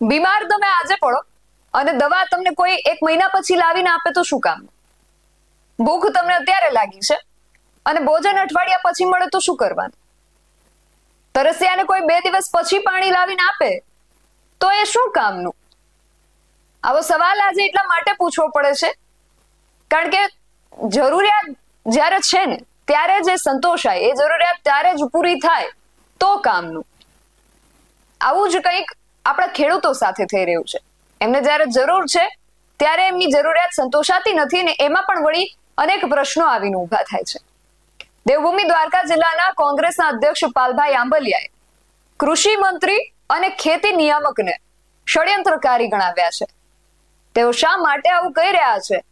બીમાર તમે આજે પડો અને દવા તમને કોઈ એક મહિના પછી લાવીને આપે તો શું કામ? ભૂખ તમને અત્યારે લાગી છે અને ભોજન અઠવાડિયા પછી મળે તો શું કરવાનું? તરસ્યાને કોઈ બે દિવસ પછી પાણી લાવીને આપે તો એ શું કામનું? આવો સવાલ આજે એટલા માટે પૂછવો પડે છે કારણ કે જરૂરિયાત જ્યારે છે ને, ત્યારે જે સંતોષાય એ જરૂરિયાત ત્યારે જ પૂરી થાય તો કામનું. આવું જ કંઈક આપણા ખેડૂતો સાથે થઈ રહ્યું છે. એમને જ્યારે જરૂર છે, ત્યારે એમની જરૂરિયાત સંતોષાતી નથી ને એમાં પણ વળી અનેક પ્રશ્નો આવીને ઊભા થાય છે. દેવભૂમિ દ્વારકા જિલ્લાના કોંગ્રેસના અધ્યક્ષ પાલભાઈ આંબલિયાએ કૃષિ મંત્રી અને ખેતી નિયામકને ષડયંત્રકારી ગણાવ્યા છે. તેઓ શા માટે આવું કહી રહ્યા છે?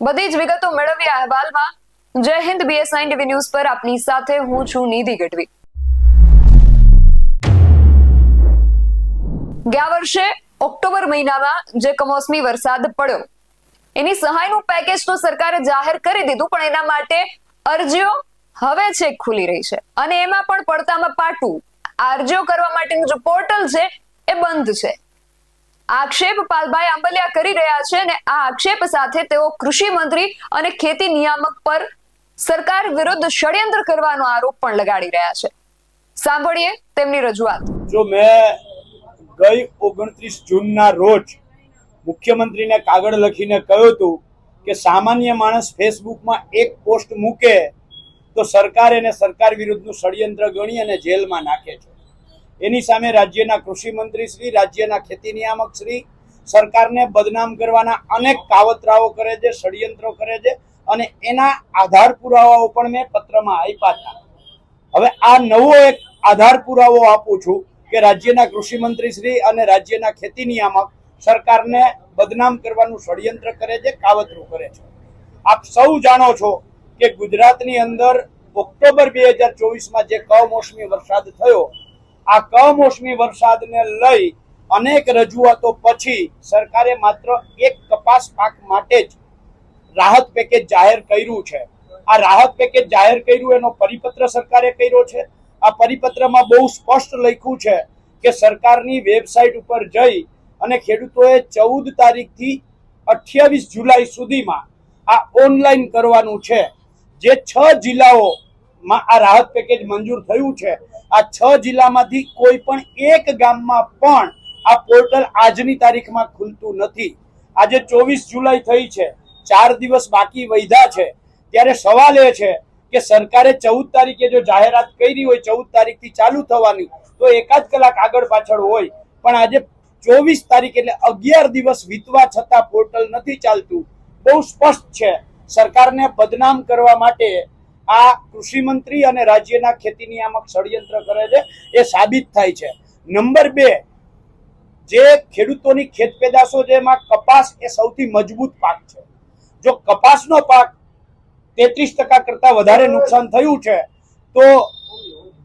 બધી જ વિગતો મેળવ્યા અહેવાલમાં જય હિન્દ બીએસઆઈ ટીવી ન્યૂઝ પર આપની સાથે હું છું નિધિ ગઢવી. ગયા વર્ષે ઓક્ટોબર મહિનામાં જે કમોસમી વરસાદ પડ્યો, એની સહાયનું પેકેજ તો સરકારે જાહેર કરી દીધું, પણ એના માટે અરજીઓ હવે છેક ખુલી રહી છે. અને એમાં પણ પડતામાં પાટું. અરજીઓ કરવા માટેનું જે પોર્ટલ છે, એ બંધ છે. આક્ષેપ પાલભાઈ આંબલિયા કરી રહ્યા છે અને આ આક્ષેપ સાથે તેઓ કૃષિ મંત્રી અને ખેતી નિયામક પર સરકાર વિરુદ્ધ ષડયંત્ર કરવાનો આરોપ પણ લગાડી રહ્યા છે. સાંભળીએ તેમની રજૂઆત. જો મેં ગઈ ઓગણત્રીસ જૂનના રોજ મુખ્યમંત્રીને કાગળ લખીને કહ્યું હતું કે સામાન્ય માણસ ફેસબુકમાં એક પોસ્ટ મૂકે તો સરકાર એને સરકાર વિરુદ્ધનું ષડયંત્ર ગણી અને જેલમાં નાખે છે. એની સામે રાજ્યના કૃષિ મંત્રી શ્રી, રાજ્યના ખેતી નિયામક શ્રી સરકારને બદનામ કરવાના અનેક કાવતરાઓ કરે છે, ષડયંત્રો કરે છે અને એના આધાર પુરાવાઓ પણ મેં પત્રમાં આપ્યા હતા. હવે આ નવો એક આધાર પુરાવો આપું છું કે રાજ્યના કૃષિ મંત્રીશ્રી અને રાજ્યના ખેતી નિયામક સરકારને બદનામ કરવાનું ષડયંત્ર કરે છે, કાવતરું કરે છે. આપ સૌ જાણો છો કે ગુજરાતની અંદર ઓક્ટોબર બે હજાર ચોવીસમાં જે કમોસમી વરસાદ થયો, આ કમોસમી વરસાદને લઈ અનેક રજૂઆતો પછી સરકારે માત્ર એક કપાસ પાક માટે જ રાહત પેકેજ જાહેર કર્યું છે. આ રાહત પેકેજ જાહેર કર્યું, એનો પરિપત્ર સરકારે કર્યો છે. આ પરિપત્રમાં બહુ સ્પષ્ટ લખ્યું છે કે સરકારની વેબસાઇટ ઉપર જઈ અને ખેડૂતોએ ચૌદ તારીખથી અઠ્યાવીસ જુલાઈ સુધીમાં આ ઓનલાઈન કરવાનું છે. જે છ જિલ્લાઓમાં આ રાહત પેકેજ મંજૂર થયું છે, આ છ જિલ્લામાંથી કોઈ પણ એક ગામમાં પણ આ પોર્ટલ આજની તારીખમાં ખુલતું નથી. આજે ચોવીસ જુલાઈ થઈ છે, ચાર દિવસ બાકી વૈધા છે. ત્યારે સવાલ એ છે કે સરકારે ચૌદ તારીખે જો જાહેરાત કરી હોય, ચૌદ તારીખથી ચાલુ થવાની, તો એકાદ કલાક આગળ પાછળ હોય. પણ આજે ચોવીસ તારીખ એટલે અગિયાર દિવસ વીતવા છતાં પોર્ટલ નથી ચાલતું. બહુ સ્પષ્ટ છે. સરકારને બદનામ કરવા માટે આ કૃષિ મંત્રી અને રાજ્યના ખેતી નિયામક ષડયંત્ર કરે છે, એ સાબિત થાય છે. નંબર બે, જે ખેડૂતોની ખેત પેદાશો એમાં કપાસ એ સૌથી મજબૂત પાક છે. જો કપાસનો પાક તેત્રીસ ટકા કરતા વધારે નુકસાન થયું છે. તો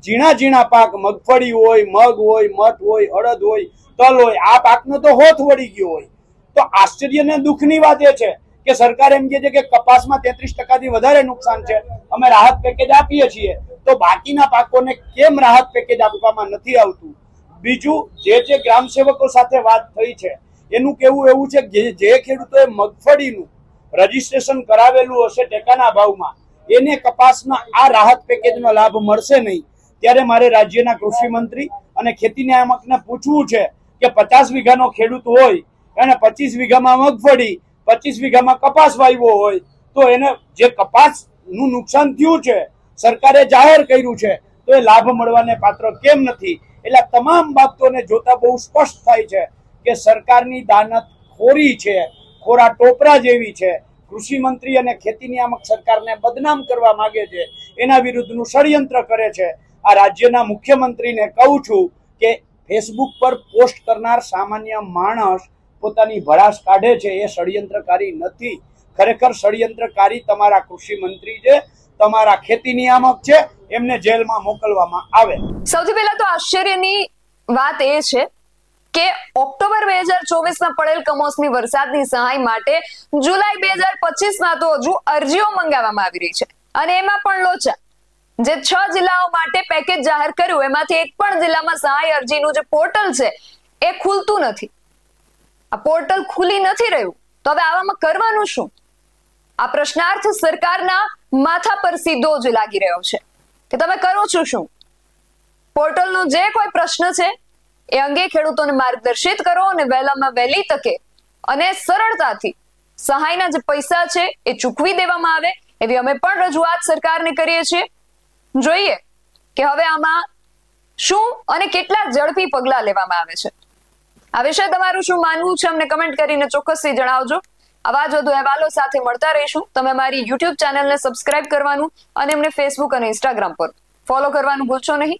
ઝીણા ઝીણા પાક, મગફળી હોય, મગ હોય, મઠ હોય, અડદ હોય, તલ હોય, આ પાકનો તો હોથ વળી ગયો હોય. તો આશ્ચર્ય ને દુઃખની વાત એ છે કે સરકાર એમ કહે છે કે કપાસમાં તેત્રીસ ટકાથી વધારે નુકસાન છે. અમે રાહત પેકેજ આપીએ છીએ. તો બાકીના પાકોને કેમ રાહત પેકેજ આપવામાં નથી આવતું? બીજું, જે જે ગ્રામ સેવકો સાથે વાત થઈ છે, એનું કેવું એવું છે કે જે ખેડૂતોએ મગફળીનું રજીસ્ટ્રેશન કરાવેલું હશે ટેકાના ભાવમાં, એને કપાસના આ રાહત પેકેજનો લાભ મળશે નહીં. ત્યારે મારે રાજ્યના કૃષિ મંત્રી અને ખેતી નિયામકને પૂછવું છે કે પચાસ વીઘાનો ખેડૂત હોય અને પચીસ વીઘામાં મગફળી, પચીસ વીઘામાં કપાસ વાવ્યો હોય, તો એને જે કપાસનું નુકસાન થયું છે, સરકારે જાહેર કર્યું છે, તો એ લાભ મળવાને પાત્ર કેમ નથી? એટલે તમામ બાબતોને જોતા બહુ સ્પષ્ટ થાય છે કે સરકારની દાનત ખોરી છે. ખોરા ટોપરા જેવી છે. કૃષિ મંત્રી અને ખેતી નિયામક સરકારને બદનામ કરવા માંગે છે. એના વિરુદ્ધનું ષડયંત્ર કરે છે. આ રાજ્યના મુખ્યમંત્રીને કહું છું કે ફેસબુક પર પોસ્ટ કરનાર સામાન્ય માણસ પોતાની ભડાશ કાઢે છે. એ ષડયંત્રકારી નથી. ખરેખર ષડયંત્રકારી તમારા કૃષિ મંત્રી છે, તમારા ખેતી નિયામક છે, એમને જેલમાં મોકલવામાં આવે. સૌથી પહેલા તો આશ્ચર્યની વાત એ છે કે ઓક્ટોબર બે હજાર ચોવીસમાં પડેલ કમોસમી વરસાદની સહાય માટે જુલાઈ બે હજાર પચીસમાં તો હજુ અરજીઓ મંગાવવામાં આવી રહી છે. અને એમાં પણ લોચા. જે છ જિલ્લાઓ માટે પેકેજ જાહેર કર્યું, એમાંથી એક પણ જિલ્લામાં સહાય અરજીનું જે પોર્ટલ છે, એ ખુલતું નથી. આ પોર્ટલ ખુલી નથી રહ્યું. તો હવે આવામાં કરવાનું શું? આ પ્રશ્નાર્થ સરકારના માથા પર સીધો જ લાગી રહ્યો છે. કે તમે કરો છો શું? પોર્ટલનો જે કોઈ પ્રશ્ન છે એ અંગે ખેડૂતોને માર્ગદર્શિત કરો અને વહેલામાં વહેલી તકે અને સરળતાથી સહાયના જે પૈસા છે એ ચૂકવી દેવામાં આવે એવી અમે પણ રજૂઆત સરકારને કરીએ છીએ. જોઈએ કે હવે આમાં શું અને કેટલા ઝડપી પગલા લેવામાં આવે છે. આ વિશે તમારું શું માનવું છે અમને કમેન્ટ કરીને ચોક્કસથી જણાવજો. આવા જ વધુ અહેવાલો સાથે મળતા રહીશું. તમે મારી યુટ્યુબ ચેનલને સબસ્ક્રાઇબ કરવાનું અને એમને ફેસબુક અને ઇન્સ્ટાગ્રામ પર ફોલો કરવાનું ભૂલશો નહીં.